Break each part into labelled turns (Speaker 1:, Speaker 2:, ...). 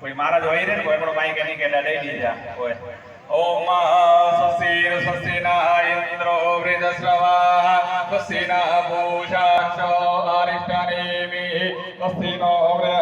Speaker 1: કોઈ મહારાજ હોય ને કોઈ પણ માઈ કે નહીં કે લઈ લીધા હોય. ઓમ સસેન ઇન્દ્રો વૃદસ્રવા સસેના પૂજાક્ષ અરિષ્ટાનેમી સસેનો વૃદ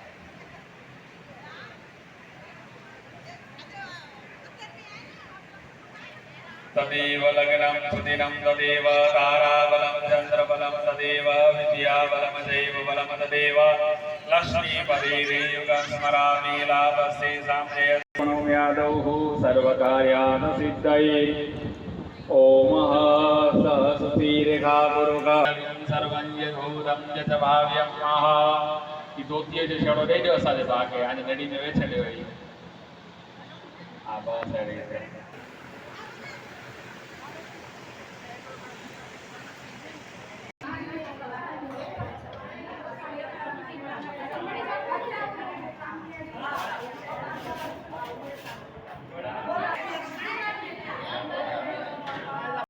Speaker 1: દક્ષિણા તદેવ લગ્નમ સુદિનમ તદેવ તારાબલમ ચંદ્રબલમ તદેવ વિદ્યાબલમ દૈવ બલમ તદેવ લક્ષ્મીપતિયુગમ સ્મરામિ લાભસ્તે સામ્યે યાદૌ સર્વકાર્યાન સિદ્ધયે ઓમ સહસ્તીરેખા પુરુષ સર્વં યથોદમ યથ ભાવ્યમ મહા ઈ ધોતીએ જે શેડો દઈ દો સાથે તો આગે આને નડીને વેચેલી હોય આ બસ એ રીતે